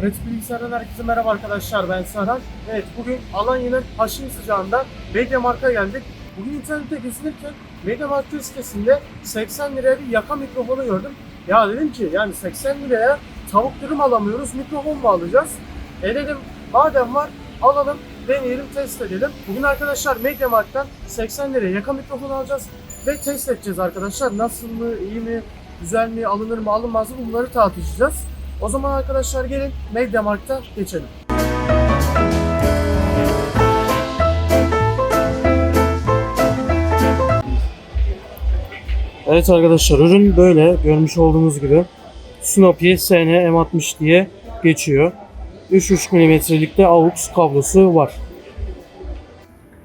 Pratik Bilgisayar'dan herkese merhaba arkadaşlar ben Serhan. Evet bugün Alanya'nın haşin sıcağında Mediamarkt'a geldik. Bugün internette gezinirken Mediamarkt sitesinde 80 liraya bir yaka mikrofonu gördüm. Ya dedim ki yani 80 liraya tavuk dürüm alamıyoruz mikrofon mu alacağız? E dedim madem var alalım deneyelim test edelim. Bugün arkadaşlar Mediamarkt'tan 80 liraya yaka mikrofon alacağız ve test edeceğiz arkadaşlar. Nasıl mı, iyi mi, güzel mi, alınır mı, alınmaz mı bunları tartışacağız. O zaman arkadaşlar gelin Mediamarkt'a geçelim. Evet arkadaşlar ürün böyle görmüş olduğunuz gibi Snoopy SN M60 diye geçiyor. 3.5 mm'lik de AUX kablosu var.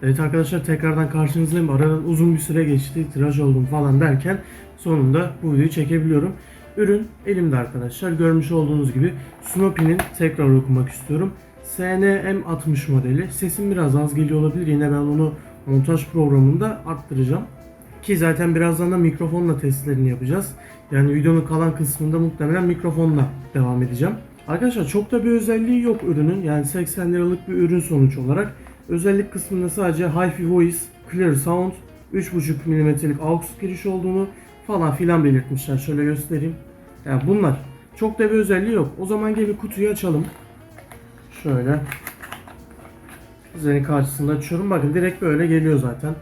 Evet arkadaşlar tekrardan karşınızdayım. Aradan uzun bir süre geçti. Tıraş oldum falan derken sonunda bu videoyu çekebiliyorum. Ürün elimde arkadaşlar. Görmüş olduğunuz gibi Snoopy'nin tekrar okumak istiyorum. SNM60 modeli. Sesim biraz az geliyor olabilir. Yine ben onu montaj programında arttıracağım. Ki zaten birazdan da mikrofonla testlerini yapacağız. Yani videonun kalan kısmında muhtemelen mikrofonla devam edeceğim. Arkadaşlar çok da bir özelliği yok ürünün. Yani 80 liralık bir ürün sonuç olarak. Özellik kısmında sadece Hi-Fi Voice, Clear Sound, 3.5 mm'lik AUX giriş olduğunu falan filan belirtmişler. Şöyle göstereyim. Yani bunlar. Çok da bir özelliği yok. O zaman gelin kutuyu açalım. Şöyle. Sizlerin karşısında açıyorum. Bakın direkt böyle geliyor zaten.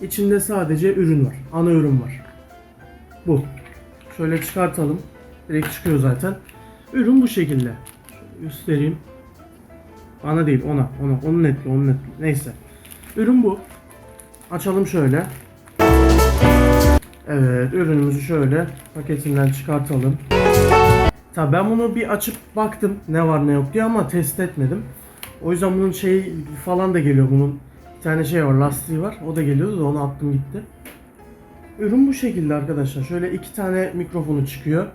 İçinde sadece ürün var. Ana ürün var. Bu. Şöyle çıkartalım. Direkt çıkıyor zaten. Ürün bu şekilde. Şöyle göstereyim. Ana değil ona. Ona. Onun netli. Onun netli. Neyse. Ürün bu. Açalım şöyle. Evet. Ürünümüzü şöyle paketinden çıkartalım. Tabii ben bunu bir açıp baktım ne var ne yok diye ama test etmedim. O yüzden bunun şey falan da geliyor bunun. Bir tane şey var lastiği var. O da geliyordu da onu attım gitti. Ürün bu şekilde arkadaşlar. Şöyle iki tane mikrofonu çıkıyor.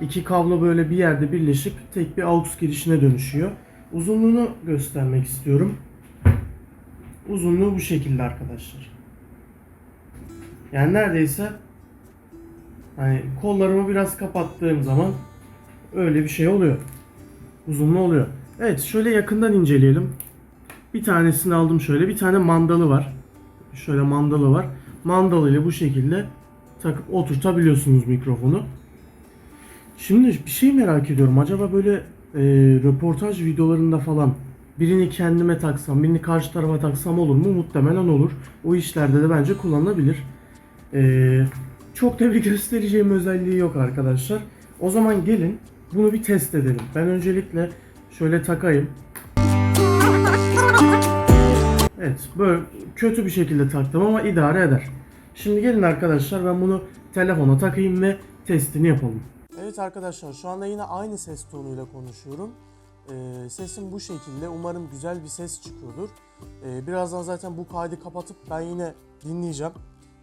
İki kablo böyle bir yerde birleşip tek bir aux girişine dönüşüyor. Uzunluğunu göstermek istiyorum. Uzunluğu bu şekilde arkadaşlar. Yani neredeyse hani kollarımı biraz kapattığım zaman öyle bir şey oluyor. Uzunluğu oluyor. Evet şöyle yakından inceleyelim. Bir tanesini aldım şöyle. Bir tane mandalı var. Şöyle mandalı var. Mandalı ile bu şekilde takıp oturtabiliyorsunuz mikrofonu. Şimdi bir şey merak ediyorum. Acaba böyle e, röportaj videolarında falan birini kendime taksam, birini karşı tarafa taksam olur mu? Muhtemelen olur. O işlerde de bence kullanılabilir. E, çok da bir göstereceğim özelliği yok arkadaşlar. O zaman gelin bunu bir test edelim. Ben öncelikle şöyle takayım. Evet böyle kötü bir şekilde taktım ama idare eder. Şimdi gelin arkadaşlar ben bunu telefona takayım ve testini yapalım. Evet arkadaşlar şu anda yine aynı ses tonuyla konuşuyorum. Ee, sesim bu şekilde. Umarım güzel bir ses çıkıyordur. Ee, birazdan zaten bu kaydı kapatıp ben yine dinleyeceğim.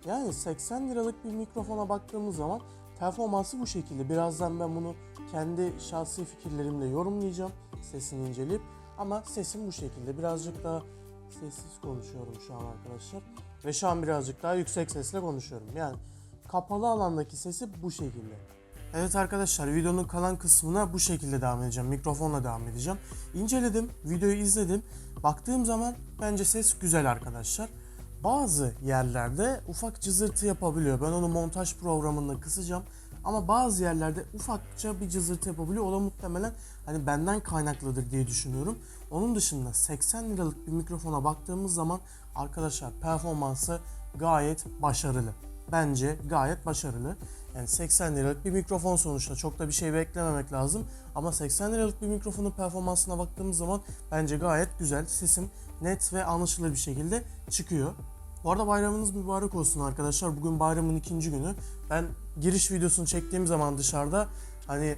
Yani 80 liralık bir mikrofona baktığımız zaman performansı bu şekilde. Birazdan ben bunu kendi şahsi fikirlerimle yorumlayacağım. Sesini inceleyip. Ama sesim bu şekilde. Birazcık daha sessiz konuşuyorum şu an arkadaşlar. Ve şu an birazcık daha yüksek sesle konuşuyorum. Yani kapalı alandaki sesi bu şekilde. Evet arkadaşlar videonun kalan kısmına bu şekilde devam edeceğim. Mikrofonla devam edeceğim. İnceledim, videoyu izledim. Baktığım zaman bence ses güzel arkadaşlar. Bazı yerlerde ufak cızırtı yapabiliyor. Ben onu montaj programında kısacağım. Ama bazı yerlerde ufakça bir cızırtı yapabiliyor. O da muhtemelen hani benden kaynaklıdır diye düşünüyorum. Onun dışında 80 liralık bir mikrofona baktığımız zaman arkadaşlar performansı gayet başarılı. Bence gayet başarılı. Yani 80 liralık bir mikrofon sonuçta çok da bir şey beklememek lazım. Ama 80 liralık bir mikrofonun performansına baktığımız zaman bence gayet güzel. Sesim net ve anlaşılır bir şekilde çıkıyor. Bu arada bayramınız mübarek olsun arkadaşlar. Bugün bayramın ikinci günü. Ben giriş videosunu çektiğim zaman dışarıda hani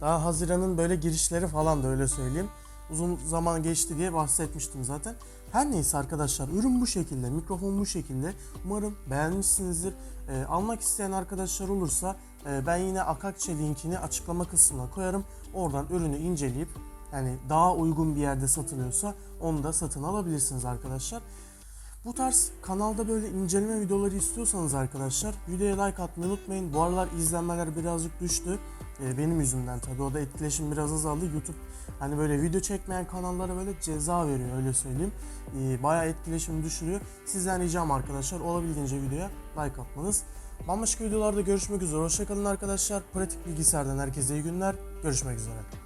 daha Haziran'ın böyle girişleri falan da öyle söyleyeyim. Uzun zaman geçti diye bahsetmiştim zaten. Her neyse arkadaşlar ürün bu şekilde, mikrofon bu şekilde. Umarım beğenmişsinizdir. Ee, almak isteyen arkadaşlar olursa e, ben yine Akakçe linkini açıklama kısmına koyarım. Oradan ürünü inceleyip yani daha uygun bir yerde satılıyorsa onu da satın alabilirsiniz arkadaşlar. Bu tarz kanalda böyle inceleme videoları istiyorsanız arkadaşlar videoya like atmayı unutmayın. Bu aralar izlenmeler birazcık düştü. E, benim yüzümden tabii o da etkileşim biraz azaldı. YouTube hani böyle video çekmeyen kanallara böyle ceza veriyor öyle söyleyeyim. E, bayağı etkileşim düşürüyor. Sizden ricam arkadaşlar olabildiğince videoya like atmanız. Bambaşka videolarda görüşmek üzere. Hoşçakalın arkadaşlar. Pratik bilgisayardan herkese iyi günler. Görüşmek üzere.